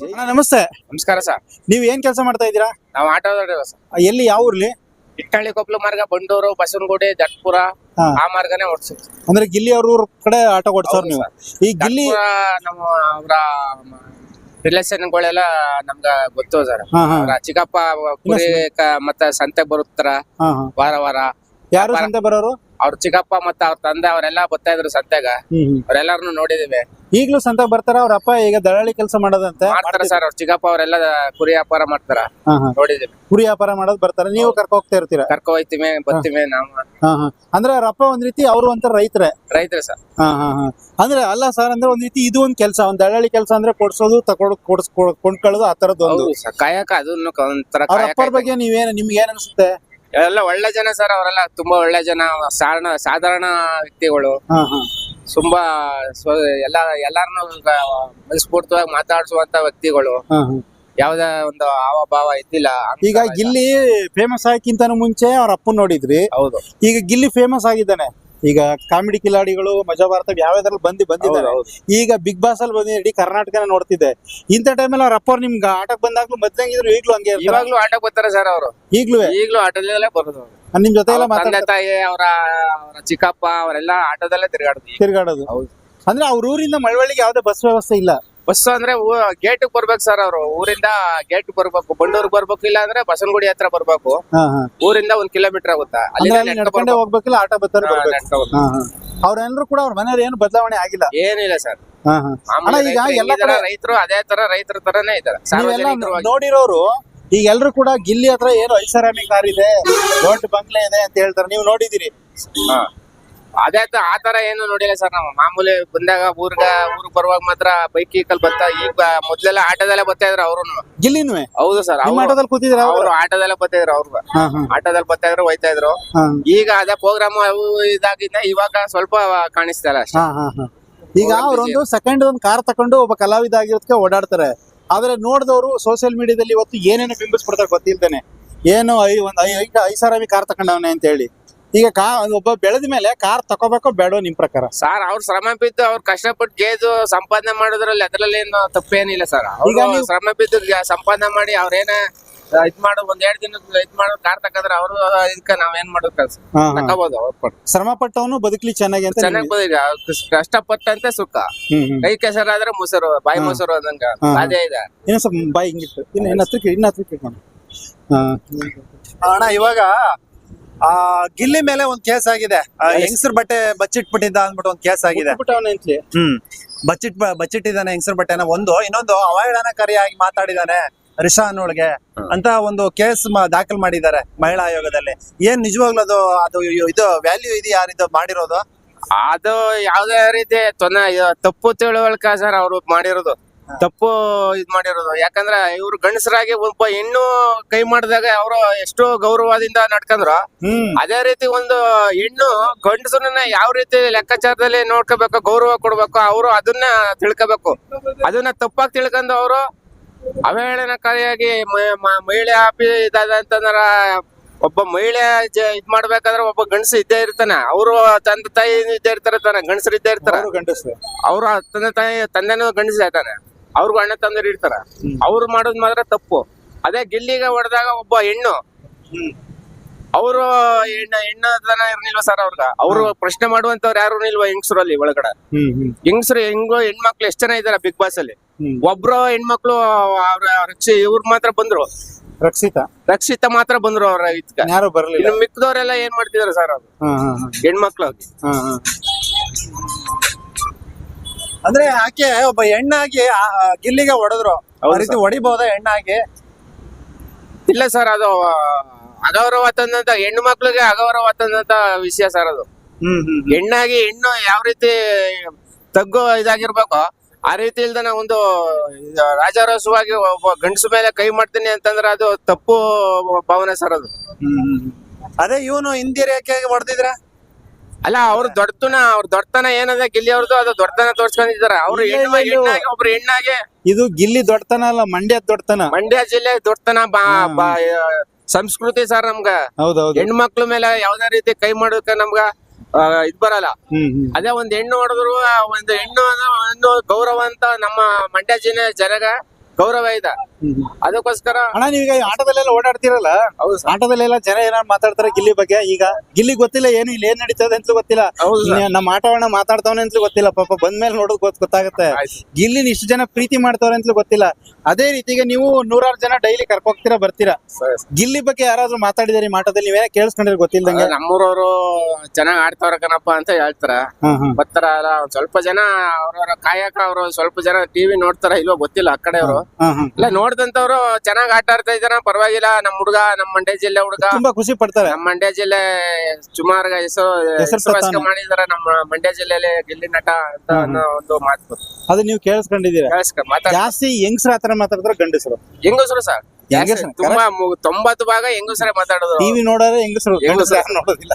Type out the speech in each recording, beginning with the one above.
ಅಣ್ಣ, ನಮಸ್ತೆ. ನಮಸ್ಕಾರ ಸರ್. ನೀವ್ ಏನ್ ಕೆಲಸ ಮಾಡ್ತಾ ಇದ್ದೀರಾ? ನಾವು ಆಟೋ ಡ್ರೈವರ್ ಸರ್. ಆ, ಎಲ್ಲಿ ಯಾವ ಊರ್ಲಿ? ಇಟ್ಟಳ್ಳಿ ಕೊಪ್ಪಲು ಮಾರ್ಗ ಬಂಡೂರು ಬಸವನಗುಡಿ ಜಟ್ಪುರ ಆ ಮಾರ್ಗನೇ ಓಡಿಸ್ತೀವಿ ಅಂದ್ರೆ ಗಿಲ್ಲಿ ಅವ್ರ ಊರ್ ಕಡೆ ಆಟೋ ಕೊಡ್ಸೋರ್ ನೀವು. ಈ ಗಿಲ್ಲಿ ನಮ್ಮ ಅವರ ರಿಲೇಷನ್ಗಳೆಲ್ಲ ನಮ್ಗ ಗೊತ್ತು ಸರ್. ಹಾ ಹಾ. ಅವ್ರ ಚಿಕ್ಕಪ್ಪ ಕುರಿ ಕ- ಮತ್ತೆ ಸಂತೆ ಬರುತ್ತಾರ ಹಾ ಹಾ. ವಾರ ವಾರ. ಯಾರು ಸಂತೆ ಬರೋರು? ಅವ್ರ ಚಿಕ್ಕಪ್ಪ ಮತ್ತೆ ಅವ್ರ ತಂದೆ ಅವರೆಲ್ಲ ಬರ್ತಾ ಇದ್ರು ಸಂತೆಗ ಅವರೆಲ್ಲಾರನು ನೋಡಿದೀವಿ. ಈಗ್ಲೂ ಸಂತೆ ಬರ್ತಾರ ಅವ್ರ ಅಪ್ಪ ಈಗ ದಳ್ಳಾಳಿ ಕೆಲಸ ಮಾಡೋದಂತೆ? ಮಾಡ್ತಾರ ಸರ್ ಅವ್ರ ಚಿಕ್ಕಪ್ಪ ಅವರೆಲ್ಲ ಕುರಿ ವ್ಯಾಪಾರ ಮಾಡ್ತಾರ. ಹಾ ಹಾ. ನೋಡಿದೀವಿ. ಕುರಿ ವ್ಯಾಪಾರ ಮಾಡೋದ್ ಬರ್ತಾರ ನೀವು ಕರ್ಕೊ ಹೋಗ್ತಾ ಇರ್ತೀರಾ? ಕರ್ಕೊ ಹೋಯ್ತಿವಿ ಬರ್ತೀವಿ ನಾವು. ಹಾ ಹಾ. ಅಂದ್ರೆ ಅವ್ರ ಅಪ್ಪ ಒಂದ್ ರೀತಿ ಅವರು ಒಂಥರ ರೈತರೇ. ರೈತರು ಸರ್. ಹಾ ಹಾ ಹಾ. ಅಂದ್ರೆ ಅಲ್ಲ ಸರ್ ಅಂದ್ರೆ ಒಂದ್ ರೀತಿ ಇದು ಒಂದ್ ಕೆಲಸ ಒಂದ್ ದಳ್ಳಾಳಿ ಕೆಲಸ ಅಂದ್ರೆ ಕೊಡ್ಸೋದು ತಕೊಳ್ ಕೊಡ್ಸ್ ಕೊಡ್- ಕೊಂಡ್ಕೊಳ್ಳೋದು ಆ ತರದ್ದು ಒಂದು. ಹೌದು ಸರ್ ಕಾಯಕ ಅದನ್ನು ಒಂಥರ ಅವ್ರ ಕಾಯಕ ಅಪ್ಪರ ಬಗ್ಗೆ ನೀವೇನ್ ನಿಮ್ಗೆ ಏನ್ ಅನ್ಸುತ್ತೆ? ಎಲ್ಲ ಒಳ್ಳೆ ಜನ ಸರ್ ಅವರೆಲ್ಲ ತುಂಬಾ ಒಳ್ಳೆ ಜನ ಸಾಧಾರಣ ಸಾಧಾರಣ ವ್ಯಕ್ತಿಗಳು. ಹಾ ಹಾ. ತುಂಬಾ ಸ್ವ- ಎಲ್ಲ ಎಲ್ಲಾರನು ಮನಸ್ಫೂರ್ತವಾಗಿ ಮಾತಾಡಿಸುವಂತ ವ್ಯಕ್ತಿಗಳು. ಹಾ ಹಾ. ಯಾವ್ದೇ ಒಂದು ಹಾವ ಭಾವ ಇದ್ದಿಲ್ಲ ಅಂತ ಈಗ ಗಿಲ್ಲಿ ಫೇಮಸ್ ಆಗಿಂತ ಮುಂಚೆ ಅವ್ರ ಅಪ್ಪ ನೋಡಿದ್ರಿ. ಹೌದು. ಈಗ ಗಿಲ್ಲಿ ಫೇಮಸ್ ಆಗಿದ್ದಾನೆ. ಈಗ ಕಾಮಿಡಿ ಕಿಲಾಡಿಗಳು ಮಜಾ ಭಾರತ ಯಾವ್ಯಾವ್ದ್ರಲ್ಲಿ ಬಂದು ಬಂದಿದ್ದಾರೆ. ಈಗ ಬಿಗ್ ಬಾಸ್ ಅಲ್ಲಿ ಬಂದಿ ಇಡೀ ಕರ್ನಾಟಕನ ನೋಡ್ತಿದ್ದೆ. ಇಂತ ಟೈಮಲ್ಲಿ ಅವ್ರ ಅಪ್ಪ ನಿಮ್ಗೆ ಆಟಕ್ ಬಂದಾಗ್ಲೂ ಮೊದ್ಲಂಗಿದ್ರು ಈಗ್ಲೂ ಹಂಗೆ ಇವಾಗ್ಲೂ ಆಟ ಬರ್ತಾರೆ ಸರ್ ಅವರು. ಈಗ್ಲೂ ಈಗ್ಲೂ ಆಟದಲ್ಲೇ ಬರೋದು ಅವ್ರು. ನಿಮ್ ಜೊತೆ ಎಲ್ಲ ತಂದೆ ತಾಯಿ ಅವರ ಅವರ ಚಿಕ್ಕಪ್ಪ ಅವರೆಲ್ಲ ಆಟೋದಲ್ಲೇ ತಿರ್ಗಾಡೋದು ತಿರ್ಗಾಡೋದು. ಹೌದು. ಅಂದ್ರೆ ಅವ್ರ ಊರಿಂದ ಮಳವಳ್ಳಿಗೆ ಯಾವ್ದೇ ಬಸ್ ವ್ಯವಸ್ಥೆ ಇಲ್ಲ. ಬಸ್ ಅಂದ್ರೆ ಗೇಟ್ ಬರ್ಬೇಕು ಸರ್ ಅವರು. ಊರಿಂದ ಗೇಟ್ ಬರ್ಬೇಕು ಬಂಡೂರ್ಗ್ ಬರ್ಬೇಕು ಇಲ್ಲ ಅಂದ್ರೆ ಬಸನಗುಡಿ ಹತ್ರ ಬರ್ಬೇಕು. ಊರಿಂದ ಒಂದ್ ಕಿಲೋಮೀಟರ್ ಆಗುತ್ತಾ. ನಡ್ಕೊಂಡೇ ಹೋಗ್ಬೇಕಿಲ್ಲ ಆಟೋ ಬರ್ತಾರೆ ಅವ್ರೆಲ್ಲರೂ ಕೂಡ ಅವ್ರ ಮನೆಯವ್ರ ಏನು ಬದಲಾವಣೆ ಆಗಿಲ್ಲ. ಏನಿಲ್ಲ ಸರ್ ಅಣ್ಣ, ಈಗ ಎಲ್ಲ ತರ ರೈತರು ಅದೇ ತರ ರೈತರ ತರನೇ ಸಾರ್ವಜನಿಕರು ನೋಡಿರೋರು ಈಗ ಎಲ್ರು ಕೂಡ ಗಿಲ್ಲಿ ಹತ್ರ ಏನು ಐಷಾರಾಮಿ ಕಾರ್ ಇದೆ ದೊಡ್ಡ ಬಂಗ್ಲೆ ಇದೆ ಅಂತ ಹೇಳ್ತಾರೆ. ನೀವು ನೋಡಿದಿರಿ ಅದೇ ಆತರ ಆ ತರ ಏನು ನೋಡಿಲ್ಲ ಸರ್ ನಾವು. ಮಾಮೂಲಿ ಬಂದಾಗ ಊರ್ಗ ಊರ್ಗ್ ಬರುವಾಗ ಮಾತ್ರ ಬೈಕ್ ಕಲ್ ಬರ್ತಾ ಈಗ ಮೊದ್ಲೆಲ್ಲ ಆಟೋದಲ್ಲೇ ಬರ್ತಾ ಇದ್ರು ಅವ್ರು ಗಿಲ್ಲಿನೂ ಹೌದು ಸರ್ ನಿಮ್ಮ ಆಟೋದಲ್ಲಿ ಕೂತಿದ್ರ ಅವ್ರು? ಆಟೋದಲ್ಲೇ ಬರ್ತಾ ಇದ್ರು ಅವ್ರು. ಆಟೋದಲ್ಲಿ ಬರ್ತಾ ಇದ್ರು ಹೋಯ್ತಾ ಇದ್ರು. ಈಗ ಅದೇ ಪ್ರೋಗ್ರಾಮ್ ಅವು ಇದಾಗಿದ್ದ ಇವಾಗ ಸ್ವಲ್ಪ ಕಾಣಿಸ್ತಾ ಇಲ್ಲ ಅಷ್ಟೇ. ಈಗ ಅವ್ರೊಂದು ಸೆಕೆಂಡ್ ಒಂದು ಕಾರ್ ತಕೊಂಡು ಒಬ್ಬ ಕಲಾವಿದ ಆಗಿರೋದಕ್ಕೆ ಓಡಾಡ್ತಾರೆ. ಆದ್ರೆ ನೋಡಿದವರು ಸೋಷಿಯಲ್ ಮೀಡಿಯಾದಲ್ಲಿ ಇವತ್ತು ಏನೇನು ಬಿಂಬಿಸ್ಬಿಡ್ತಾರೆ ಗೊತ್ತಿಲ್ದೇನೆ. ಏನು ಐ ಒಂದ್ ಐ ಐ- ಐಷಾರಾಮಿ ಕಾರ್ ತಕೊಂಡವನೆ ಅಂತ ಹೇಳಿ ಈಗ ಕಾ ಒಬ್ಬ ಬೆಳೆದ ಮೇಲೆ ಕಾರ್ ತಗೋಬೇಕೋ ಬೇಡೋ ನಿಮ್ ಪ್ರಕಾರ? ಸರ್ ಅವ್ರ ಶ್ರಮ ಬಿದ್ದು ಅವ್ರು ಕಷ್ಟಪಟ್ಟು ಗೇದು ಸಂಪಾದನೆ ಮಾಡೋದ್ರಲ್ಲಿ ಅದ್ರಲ್ಲಿ ಏನು ತಪ್ಪೇನಿಲ್ಲ ಸರ್. ಈಗ ನೀವು- ಶ್ರಮ ಬಿದ್ದು ಗ- ಸಂಪಾದನೆ ಮಾಡಿ ಅವ್ರೇನ ಇದ್ ಮಾಡೋ ಒಂದ್ ಎರಡ್ ದಿನ ಇದ್ ಮಾಡೋ ಕಾರ್ ತಕಂದ್ರೆ ಅವ್ರು ಇದಕ್ಕ ನಾವೇನ್ ಮಾಡೋದ್ ಮಾಡೋ ಹಾ, ಹಾ. ತಕೋಬಹುದು ಅವ್ರ ಪಟ್ಟು ಶ್ರಮ ಪಟ್ಟವನು ಬದುಕಲಿ ಚೆನ್ನಾಗಿ ಅಂತ ಚೆನ್ನಾಗ್ ನಿಮ್ಗೆ- ಬಂದಿದೆ ಅವ್ರ್ ಕಷ್ಟಪಟ್ಟಂತೆ ಸುಖ. ಹ್ಮ್ ಹ್ಮ್. ಕೈ ಕೆಸರಾದ್ರೆ ಮೊಸರು ಬಾಯಿ ಹಾ. ಮೊಸರು ಅದಂಗ ಹಾ. ಅದೇ ಇದೆ. ಇನ್ನೊಂದ್ ಸ್ವಲ್ಪ ಬಾಯಿ ಹಿಂಗಿಟ್ಟು. ಇನ್ನು ಇನ್ನ ಹತ್ರಕ್ಕೆ ಇನ್ನ ಹತ್ರಕ್ಕೆ ಇಟ್ಕೊಂಡು. ಹಾ. ಅಣ್ಣ ಇವಾಗ ಆ ಗಿಲ್ಲಿ ಮೇಲೆ ಒಂದ್ ಕೇಸ್ ಆಗಿದೆ. ಹೆಂಗಸರ್ ಬಟ್ಟೆ ಬಚ್ಚಿಟ್ಬಿಟ್ಟಿದ್ದ ಅಂದ್ಬಿಟ್ಟು ಒಂದ್ ಕೇಸ್ ಆಗಿದೆ. ಹ್ಮ್. ಬಚ್ಚಿಟ್ ಬಚ್ಚಿಟ್ಟಿದ್ದಾನೆ ಹೆಂಗಸರ್ ಬಟ್ಟೆನ. ಒಂದು ಇನ್ನೊಂದು ಅವಹೇಳನಕಾರಿಯಾಗಿ ಮಾತಾಡಿದಾನೆ ರಿಷಾ ಅನ್ನೋಳ್ಗೆ. ಅಂತ ಒಂದು ಕೇಸ್ ದಾಖಲ್ ಮಾಡಿದ್ದಾರೆ ಮಹಿಳಾ ಆಯೋಗದಲ್ಲಿ. ಏನ್ ನಿಜವಾಗ್ಲೂ ಅದು ಅದು ಇದು ವ್ಯಾಲ್ಯೂ ಇದೆ ಇದು ಮಾಡಿರೋದು? ಅದು ಯಾವ್ದೇ ರೀತಿ ತೊಂದರೆ ತಪ್ಪು ತಿಳುವಳಿಕೆ ಸರ್ ಅವ್ರು ಮಾಡಿರೋದು. ತಪ್ಪು ಇದ್ ಮಾಡಿರೋದು. ಯಾಕಂದ್ರೆ ಇವ್ರು ಗಂಡಸರಾಗಿ ಒಬ್ಬ ಹೆಣ್ಣು ಕೈ ಮಾಡಿದಾಗ ಅವರು ಎಷ್ಟೋ ಗೌರವದಿಂದ ನಡ್ಕಂದ್ರು. ಅದೇ ರೀತಿ ಒಂದು ಹೆಣ್ಣು ಗಂಡಸರನ್ನ ಯಾವ ರೀತಿ ಲೆಕ್ಕಾಚಾರದಲ್ಲಿ ನೋಡ್ಕೋಬೇಕು ಗೌರವ ಕೊಡ್ಬೇಕು ಅವರು ಅದನ್ನ ತಿಳ್ಕೋಬೇಕು. ಅದನ್ನ ತಪ್ಪಾಗಿ ತಿಳ್ಕೊಂಡು ಅವರು ಅವಹೇಳನಕಾರಿಯಾಗಿ ಮಹಿಳೆ ಆಪಿ ಇದಂತಂದ್ರ ಒಬ್ಬ ಮಹಿಳೆ ಇದ್ ಮಾಡ್ಬೇಕಾದ್ರೆ ಒಬ್ಬ ಗಂಡಸ ಇದ್ದೇ ಇರ್ತಾನೆ. ಅವರು ತಂದೆ ತಾಯಿ ಇದ್ದೇ ಇರ್ತಾರೆ ತಾನೆ ಗಂಡಸರು ಇದ್ದೇ ಇರ್ತಾರೆ. ಅವರು ತಂದೆ ತಾಯಿ ತಂದೆನೂ ಗಂಡಸ ಇರ್ತಾನೆ ಅವ್ರಿಗೂ ಅಣ್ಣ ತಂದ್ರೆ ಇಡ್ತಾರ ಅವ್ರು ಮಾಡೋದ್ ಮಾತ್ರ ತಪ್ಪು. ಅದೇ ಗಿಲ್ಲಿಗೆ ಹೊಡೆದಾಗ ಒಬ್ಬ ಹೆಣ್ಣು. ಅವರು ಹೆಣ್ಣ ಹೆಣ್ಣ ತನ ಇರ್ಲಿಲ್ವ ಸರ್ ಅವ್ರಗ? ಅವ್ರು ಪ್ರಶ್ನೆ ಮಾಡುವಂತವ್ರು ಯಾರು ಇಲ್ವಾ ಹೆಂಗಸರಲ್ಲಿ ಒಳಗಡೆ? ಹೆಂಗಸರು ಹೆಂಗೋ ಹೆಣ್ಮಕ್ಳು ಎಷ್ಟ್ ಜನ ಇದಾರೆ ಬಿಗ್ ಬಾಸ್ ಅಲ್ಲಿ. ಒಬ್ರು ಹೆಣ್ಮಕ್ಳು ಅವ್ರ ರಕ್ಷಿ ಇವ್ರು ಮಾತ್ರ ಬಂದ್ರು. ರಕ್ಷಿತಾ? ರಕ್ಷಿತ ಮಾತ್ರ ಬಂದ್ರು ಅವ್ರ ಇದಕ್ಕ ಯಾರು ಬರ್ಲಿಲ್ಲ? ಇನ್ನು ಮಿಕ್ಕದವ್ರೆಲ್ಲ ಏನ್ ಮಾಡ್ತಿದಾರೆ ಸರ್ ಅವ್ರು? ಹೆಣ್ಮಕ್ಳು ಅಂದ್ರೆ ಆಕೆ ಒಬ್ಬ ಹೆಣ್ಣಾಗಿ ಗಿಲ್ಲಿಗೆ ಹೊಡೆದ್ರು. ಆ ರೀತಿ ಹೊಡಿಬಹುದಾ ಹೆಣ್ಣಾಗಿ? ಇಲ್ಲ ಸರ್ ಅದು ಅಗೌರವ ತಂದಂತ ಹೆಣ್ಣು ಮಕ್ಳಿಗೆ ಅಗೌರವ ತಂದಂತ ವಿಷಯ ಸರ್ ಅದು. ಹೆಣ್ಣಾಗಿ ಹೆಣ್ಣು ಯಾವ ರೀತಿ ತಗ್ಗು ಇದಾಗಿರ್ಬೇಕು ಆ ರೀತಿ ಇಲ್ದನ ಒಂದು ರಾಜಾರೋಸವಾಗಿ ಒಬ್ಬ ಗಂಡಸು ಮೇಲೆ ಕೈ ಮಾಡ್ತೀನಿ ಅಂತಂದ್ರೆ ಅದು ತಪ್ಪು ಭಾವನೆ ಸರ್ ಅದು. ಅದೇ ಇವನು ಹಿಂದಿರೇಕೆ ಹೊಡೆದಿದ್ರ? ಅಲ್ಲ ಅವ್ರ ದೊಡ್ಡತನ ಅವ್ರ ದೊಡ್ಡತನ ಏನದ ಗಿಲ್ಲಿ ಅವ್ರದ್ದು ಅದು ದೊಡ್ಡತನ ತೋರ್ಸ್ಕೊಂಡಿದಾರೆ ಅವ್ರು ಇಲ್ಲ, ಹೆಣ್ಣು ಇಲ್ಲ, ಇಲ್ಲ. ಹೆಣ್ಣಾಗಿ ಒಬ್ರು ಹೆಣ್ಣಾಗೆ. ಇದು ಗಿಲ್ಲಿ ದೊಡ್ಡತನ ಅಲ್ಲ ಮಂಡ್ಯ ದೊಡ್ಡತನ. ಮಂಡ್ಯ ಜಿಲ್ಲೆ ದೊಡ್ಡತನ ಬಾ. ಬಾ- ಸಂಸ್ಕೃತಿ ಸರ್ ನಮ್ಗ. ಹೌದೌದು. ಹೆಣ್ಮಕ್ಳ ಮೇಲೆ ಯಾವ್ದೇ ರೀತಿ ಕೈ ಮಾಡೋಕೆ ನಮ್ಗ ಆ, ಇದ್ ಬರಲ್ಲ. ಹ್ಮ್ ಹ್ಮ್. ಅದೇ ಒಂದ್ ಹೆಣ್ಣು ಹೊಡೆದ್ರು ಒಂದು ಹೆಣ್ಣು ಅನ್ನೋ ಒಂದು ಗೌರವ ಅಂತ ನಮ್ಮ ಮಂಡ್ಯ ಜಿಲ್ಲೆ ಜನಗ ಗೌರವ ಇದೆ. ಅದಕ್ಕೋಸ್ಕರ ಅಣ್ಣ ನೀವೀಗ ಈ ಆಟದಲ್ಲೆಲ್ಲ ಓಡಾಡ್ತಿರಲ್ಲ? ಆಟದಲ್ಲೆಲ್ಲ ಜನ ಏನಾರು ಮಾತಾಡ್ತಾರೆ ಗಿಲ್ಲಿ ಬಗ್ಗೆ? ಈಗ ಗಿಲ್ಲಿ ಗೊತ್ತಿಲ್ಲ ಏನು ಇಲ್ಲಿ ಏನ್ ನಡೀತದೆ ಅಂತ ಗೊತ್ತಿಲ್ಲ. ನಮ್ಮ ಆಟವನ್ನ ಮಾತಾಡ್ತಾವನೆ ಅಂತ ಗೊತ್ತಿಲ್ಲ. ಪಾಪ ಬಂದ್ಮೇಲೆ ನೋಡೋದ್ ಗೊತ್ತ ಗೊತ್ತಾಗುತ್ತೆ. ಗಿಲ್ಲಿನ ಇಷ್ಟು ಜನ ಪ್ರೀತಿ ಮಾಡ್ತಾವ್ರೆ ಅಂತ ಗೊತ್ತಿಲ್ಲ. ಅದೇ ರೀತಿಗೆ ನೀವು ನೂರಾರು ಜನ ಡೈಲಿ ಕರ್ಕೋಗ್ತೀರಾ ಬರ್ತೀರಾ. ಗಿಲ್ಲಿ ಬಗ್ಗೆ ಯಾರಾದ್ರೂ ಮಾತಾಡಿದಾರೆ ಈ ಮಾಟದಲ್ಲಿ? ನೀವೇ ಕೇಳಿಸ್ಕೊಂಡಿರ ಗೊತ್ತಿಲ್ದಂಗೆ? ನಮ್ಮೂರವರು ಚೆನ್ನಾಗ್ ಆಡ್ತಾವ್ರ ಕಣಪ್ಪ ಅಂತ ಹೇಳ್ತಾರ. ಬರ್ತಾರ ಸ್ವಲ್ಪ ಜನ ಅವ್ರವ್ರ ಕಾಯಕ ಅವ್ರು ಸ್ವಲ್ಪ ಜನ ಟಿವಿ ನೋಡ್ತಾರ ಇಲ್ವೋ ಗೊತ್ತಿಲ್ಲ ಆ ಕಡೆ ಅವರು ಹ್ಮ್ ಹ್ಮ್ ಇಲ್ಲ ನೋಡ್ದಂತವ್ರು ಚೆನ್ನಾಗ್ ಆಟ ಆಡ್ತಾ ಇದಾರ. ಪರವಾಗಿಲ್ಲ ನಮ್ ಹುಡುಗ ನಮ್ ಮಂಡ್ಯ ಜಿಲ್ಲೆ ಹುಡುಗ. ತುಂಬಾ ಖುಷಿ ಪಡ್ತಾರೆ. ನಮ್ ಮಂಡ್ಯ ಜಿಲ್ಲೆ ಸುಮಾರು ಹೆಸರು ಹೆಸರು ಮಾಡಿದಾರ ನಮ್ಮ ಮಂಡ್ಯ ಜಿಲ್ಲೆಯಲ್ಲಿ ಗಿಲ್ಲಿ ನಟ ಅಂತ ಅನ್ನೋ ಒಂದು ಮಾತು. ಅದು ನೀವು ಕೇಳಿಸ್ಕೊಂಡಿದ್ದೀರಾ? ಕೇಳಿಸ್ಕೊಂಡ್ ಮಾತಾಡ ಜಾಸ್ತಿ ಹೆಂಗ್ಸ್ರ ಆತರ ಮಾತಾಡಿದ್ರೆ ಗಂಡಸರು? ಹೆಂಗಸರು ಸರ್? ತುಂಬಾ ತೊಂಬತ್ತು ಭಾಗ ಹೆಂಗಸರೇ ಮಾತಾಡೋದು. ಟಿವಿ ನೋಡೋರೆ ಹೆಂಗಸರು ನೋಡೋದಿಲ್ಲ.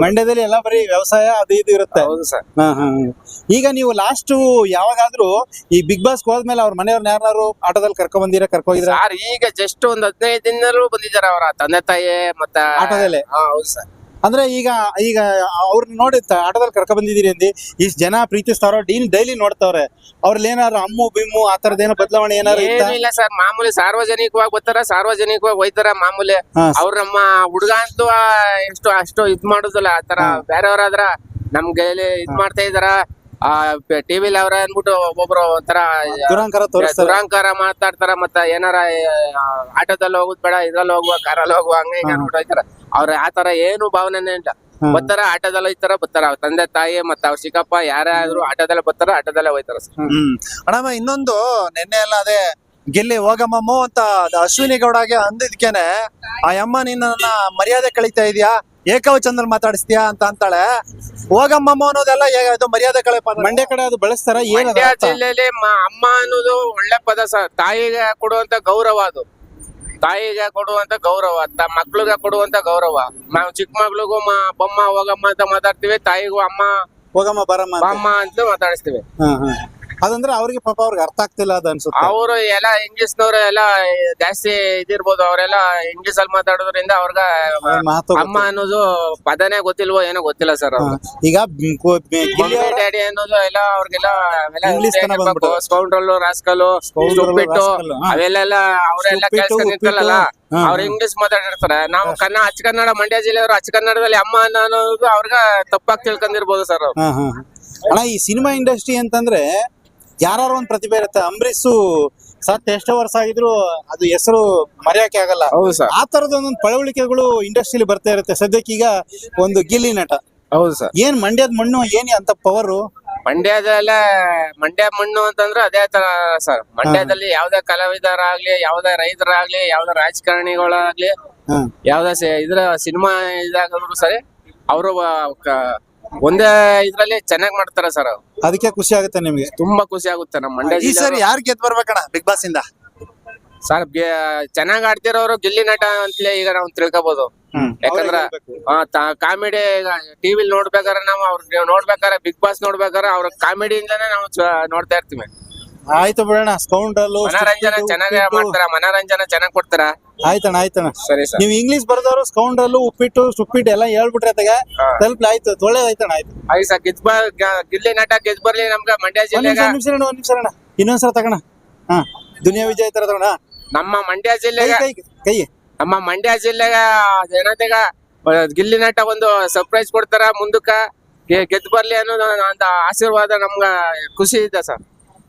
ಮಂಡ್ಯದಲ್ಲಿ ಎಲ್ಲಾ ಬರೀ ವ್ಯವಸಾಯ ಅದು ಇದು ಇರುತ್ತೆ. ಹೌದು ಸರ್. ಹಾ, ಹಾ, ಹಾ. ಈಗ ನೀವು ಲಾಸ್ಟ್ ಯಾವಾಗಾದ್ರೂ ಈ ಬಿಗ್ ಬಾಸ್ ಹೋದ್ಮೇಲೆ ಅವ್ರ ಮನೆಯವ್ರನ್ನ ಯಾರು ಆಟೋದಲ್ಲಿ ಕರ್ಕೊಂಡ್ ಬಂದಿರ ಕರ್ಕೊಂಡಿದ್ರ ಈಗ ಜಸ್ಟ್ ಒಂದ್ ಹದಿನೈದು ದಿನದಲ್ಲೂ ಬಂದಿದ್ದಾರೆ ಅವರ ತಂದೆ ತಾಯಿ ಮತ್ತ ಆಟೋದಲ್ಲೇ? ಹೌದು ಸರ್. ಅಂದ್ರೆ ಈಗ ಈಗ ಅವ್ರನ್ನ ನೋಡಿ ಆಟೋದಲ್ಲಿ ಕರ್ಕೊಂಡ್ ಬಂದಿದ್ದೀರಿ ಅಂದಿ ಇಷ್ಟ್ ಜನ ಪ್ರೀತಿಸ್ತಾರೋ ಡೀನ್ ಡೈಲಿ ನೋಡ್ತಾವ್ರೆ. ಅವ್ರಲ್ಲಿ ಏನಾರು ಅಮ್ಮು ಬಿಮ್ಮು ಆ ತರದೇನೋ ಏನೋ ಬದಲಾವಣೆ ಏನಾರು ಇಲ್ಲ ಸರ್ ಮಾಮೂಲಿ ಸಾರ್ವಜನಿಕವಾಗಿ ಬರ್ತಾರ ಸಾರ್ವಜನಿಕವಾಗಿ ಹೋಯ್ತಾರ ಮಾಮೂಲಿ. ಅವ್ರ ನಮ್ಮ ಹುಡುಗ ಅಂತೂ ಆ, ಎಷ್ಟು ಅಷ್ಟು ಇದ್ ಮಾಡುದಿಲ್ಲ ಆತರ ಬೇರೆಯವ್ರಾದ್ರ ನಮ್ಗೆ ಇದ್ ಮಾಡ್ತಾ ಇದಾರ ಆ ಟಿವಿಲಿ ಅವ್ರ ಅನ್ಬಿಟ್ಟು ಒಬ್ಬೊಬ್ರು ಒಂಥರ ದುರಂಕಾರ ತೋರಿಸ್ತಾರೆ. ದುರಾಂಕಾರ ಮಾತಾಡ್ತಾರ ಮತ್ತ ಏನಾರ ಆಟೋದಲ್ಲಿ ಹೋಗುದ್ ಬೇಡ ಇದ್ರಲ್ಲಿ ಹೋಗುವ ಕಾರಲ್ಲಿ ಹೋಗುವ ಹಂಗ ಹಿಂಗ ಅನ್ಬಿಟ್ಟು ಹೋಯ್ತಾರ. ಅವ್ರ ಆತರ ಏನು ಭಾವನೆ ಇಲ್ಲ. ಬತ್ತಾರ ಬರ್ತಾರ ಆಟೋದಲ್ಲಿ ಹೋಯ್ತಾರ ಬರ್ತಾರ. ಅವ್ರ ತಂದೆ ತಾಯಿ ಮತ್ತ ಅವ್ರ ಚಿಕ್ಕಪ್ಪ ಯಾರೇ ಆದ್ರೂ ಆಟೋದಲ್ಲೇ ಬರ್ತಾರ ಆಟೋದಲ್ಲೇ ಹೋಯ್ತಾರ ಹ್ಮ್. ಅಣ್ಣಮ್ಮ ಇನ್ನೊಂದು ನಿನ್ನೆ ಎಲ್ಲ ಅದೇ ಗೆಲ್ಲಿ ಹೋಗಮ್ಮ ಅಂತ ಅಶ್ವಿನಿ ಗೌಡಗೆ ಅಂದಿದ್ಕೇನೆ ಆ ಅಮ್ಮ ನಿನ್ನ ಮರ್ಯಾದೆ ಕಳೀತಾ ಇದೀಯಾ? ಏಕವಚನದಲ್ಲಿ ಮಾತಾಡಿಸ್ತೀಯಾ ಅಂತ ಅಂತಾಳೆ ಹೋಗಮ್ಮಮ್ಮ ಅನ್ನೋದೆಲ್ಲ ಏ- ಇದು ಮರ್ಯಾದೆ ಕಳೆ ಪದ ಮಂಡ್ಯ ಕಡೆ ಅದು ಬಳಸ್ತಾರ ಮಂಡ್ಯ? ಜಿಲ್ಲೆಯಲ್ಲಿ ಮ- ಅಮ್ಮ ಅನ್ನೋದು ಒಳ್ಳೆ ಪದ ಸರ್ ತಾಯಿಗೆ ಕೊಡುವಂತ ಗೌರವ ಅದು ತಾಯಿಗೆ ಕೊಡುವಂತ ಗೌರವ ತ ಮಕ್ಳಿಗೆ ಕೊಡುವಂತ ಗೌರವ ನಾವು ಚಿಕ್ಕ ಮಕ್ಳಿಗೂ ಮ ಬೊಮ್ಮ ಹೋಗಮ್ಮ ಅಂತ ಮಾತಾಡ್ತೀವಿ ತಾಯಿಗೂ ಅಮ್ಮ ಹೋಗಮ್ಮ ಬರಮ್ಮ ಅಂತ. ಬಾಮ್ಮ ಅಂತ ಮಾತಾಡಿಸ್ತೀವಿ ಹಾ, ಹಾ. ಅದಂದ್ರೆ ಅವ್ರಿಗೆ ಪಾಪ ಅವ್ರಿಗೆ ಅರ್ಥ ಆಗ್ತಿಲ್ಲ ಅದ ಅನ್ಸುತ್ತೆ ಅವರು ಎಲ್ಲ ಇಂಗ್ಲಿಷ್ನವ್ರು ಎಲ್ಲ ಜಾಸ್ತಿ ಇದಿರ್ಬೋದು ಅವರೆಲ್ಲ ಇಂಗ್ಲಿಷ್ ಅಲ್ಲಿ ಮಾತಾಡೋದ್ರಿಂದ ಅವ್ರಗ ಅವ್ರ ಮಾತು ಅಮ್ಮ ಅನ್ನೋದು ಪದನೇ ಗೊತ್ತಿಲ್ವೋ ಏನೋ ಗೊತ್ತಿಲ್ಲ ಸರ್ ಹಾ. ಈಗ ಬ್- ಕೊ- ಬೆ- ಗಿಲ್ಲಿ ಅವರ ಡ್ಯಾಡಿ ಅನ್ನೋದು ಎಲ್ಲ ಅವ್ರಿಗೆಲ್ಲ ಇಂಗ್ಲಿಷ್ ತನ ಬಂದ್ಬಿಟ್ಟು. ಸ್ಕೌಂಡ್ರಲ್ಲು ರಾಸ್ಕಲ್ಲು Scoundrel, ಸ್ಟುಪಿಟ್ಟು rascal, ಹಾ. ಅವೆಲ್ಲ ಅವರೆಲ್ಲ ಕೆಲಸ ನಿಂತಲ್ಲ ಉಪ್ಪಿಟ್ಟು. ಹಾ, ಅವ್ರು ಇಂಗ್ಲಿಷ್ ಮಾತಾಡಿರ್ತಾರೆ ನಾವು ಕನ್ನಡ ಅಚ್ಚ ಕನ್ನಡ ಮಂಡ್ಯ ಜಿಲ್ಲೆಯವರು ಅಚ್ಚ ಕನ್ನಡದಲ್ಲಿ ಅಮ್ಮ ಅನ್ನೋದು ಅವ್ರಿಗೆ ತಪ್ಪಾಗಿ ತಿಳ್ಕೊಂಡಿರ್ಬೋದು ಸರ್ ಹಾ, ಹಾ. ಅಣ್ಣ ಈ ಸಿನಿಮಾ ಇಂಡಸ್ಟ್ರಿ ಅಂತಂದ್ರೆ ಯಾರು ಒಂದು ಪ್ರತಿಭೆ ಇರುತ್ತೆ. ಅಂಬರೀಶ್ ಸತ್ ಎಷ್ಟೋ ವರ್ಷ ಆಗಿದ್ರು ಅದು ಹೆಸರು ಮರೆಯಕ್ಕೆ ಆಗಲ್ಲ. ಹೌದು ಸರ್. ಆ ತರದ ಒಂದೊಂದು ಪಳವಳಿಕೆಗಳು ಇಂಡಸ್ಟ್ರಿಲಿ ಬರ್ತಾ ಇರುತ್ತೆ. ಸದ್ಯಕ್ಕೀಗ ಒಂದು ಗಿಲ್ಲಿ ನಟ. ಹೌದು ಸರ್. ಏನ್ ಮಂಡ್ಯದ ಮಣ್ಣು ಏನಿ ಅಂತ ಪವರ್? ಮಂಡ್ಯದಲ್ಲ ಮಂಡ್ಯ ಮಣ್ಣು ಅಂತಂದ್ರೆ ಅದೇ ತರ ಸರ್. ಮಂಡ್ಯದಲ್ಲಿ ಯಾವ್ದೇ ಕಲಾವಿದರಾಗ್ಲಿ ಯಾವ್ದೇ ರೈತರಾಗ್ಲಿ ಯಾವ್ದೇ ರಾಜಕಾರಣಿಗಳಾಗ್ಲಿ ಯಾವ್ದೇ ಸ- ಇದ್ರ ಸಿನಿಮಾ ಇದಾಗದ್ರು ಸರಿ ಅವರು ಒಂದೇ ಇದ್ರಲ್ಲಿ ಚೆನ್ನಾಗಿ ಮಾಡ್ತಾರ ಸರ್ ಅದಕ್ಕೆ ಖುಷಿ ಆಗುತ್ತೆ ನಿಮ್ಗೆ? ತುಂಬಾ ಖುಷಿ ಆಗುತ್ತೆ ನಮ್ಮ ಮಂಡ್ಯ ಈ ಸರಿ ಯಾರು ಗೆದ್ ಬರ್ಬೇಕಣ್ಣ ಬಿಗ್ ಬಾಸ್ ಇಂದ? ಸರ್ ಚೆನ್ನಾಗ್ ಆಡ್ತಿರೋರು ಗಿಲ್ಲಿ ನಟ ಅಂತಲೇ ಈಗ ನಾವು ತಿಳ್ಕೊಬಹುದು ಯಾಕಂದ್ರ ಕಾಮಿಡಿ ಟಿವಿಲ್ ನೋಡ್ಬೇಕಾದ್ರೆ ನಾವು ಅವ್ರ ನೋಡ್ಬೇಕಾದ್ರೆ ಬಿಗ್ ಬಾಸ್ ನೋಡ್ಬೇಕಾದ್ರೆ ಅವ್ರ ಕಾಮಿಡಿಯಿಂದಾನೇ ನಾವು ಚ- ನೋಡ್ತಾ ಇರ್ತೀವಿ. ಆಯ್ತು ಬಿಡೋಣ ಸ್ಕೌಂಡಲ್ಲು ಮನರಂಜನೆ ಚೆನ್ನಾಗಿ ಮಾಡ್ತಾರ ಮನರಂಜನೆ ಚೆನ್ನಾಗಿ ಕೊಡ್ತಾರ? ಆಯ್ತಣ್ಣ ಆಯ್ತಣ್ಣ. ಸರಿ ಸರ್. ನೀವು ಇಂಗ್ಲಿಷ್ ಬರ್ದವ್ರು ಸ್ಕೌಂಡ್ರಲ್ಲು ಉಪ್ಪಿಟ್ಟು ಸುಪ್ಪಿಟ್ಟು ಎಲ್ಲ ಹೇಳ್ಬಿಟ್ರೆ ತಗ. ಹಾ. ಆಯ್ತು ಒಳ್ಳೇದಾಯ್ತಣ್ಣ ಆಯ್ತು. ಆಯ್ತು ಸರ್ ಗೆದ್ ಬ ಗ- ಗಿಲ್ಲಿ ನಟ ಗೆದ್ ಬರ್ಲಿ ನಮ್ಗ ಮಂಡ್ಯ ಜಿಲ್ಲೆ ಒಂದ್ ನಿಮಿಷ ಒಂದ್ ನಿಮಿಷ ಅಣ್ಣ. ಇನ್ನೊಂದ್ಸಲ ತಗೋಣ. ಹಾ ದುನಿಯಾ ವಿಜಯ್ ತರ ತಗೋಣ ನಮ್ಮ ಮಂಡ್ಯ ಜಿಲ್ಲೆ ಜಿಲ್ಲೆಗ ಕೈ ನಮ್ಮ ಮಂಡ್ಯ ಜಿಲ್ಲೆಗ ಜನತೆಗ ಗಿಲ್ಲಿ ನಟ ಒಂದು ಸರ್ಪ್ರೈಸ್ ಕೊಡ್ತಾರ ಮುಂದಕ್ಕ. ಗೆದ್ದು ಬರ್ಲಿ ಅನ್ನೋದು ಅಂತ ಆಶೀರ್ವಾದ ನಮ್ಗ ಖುಷಿ ಇದೆ ಸರ್.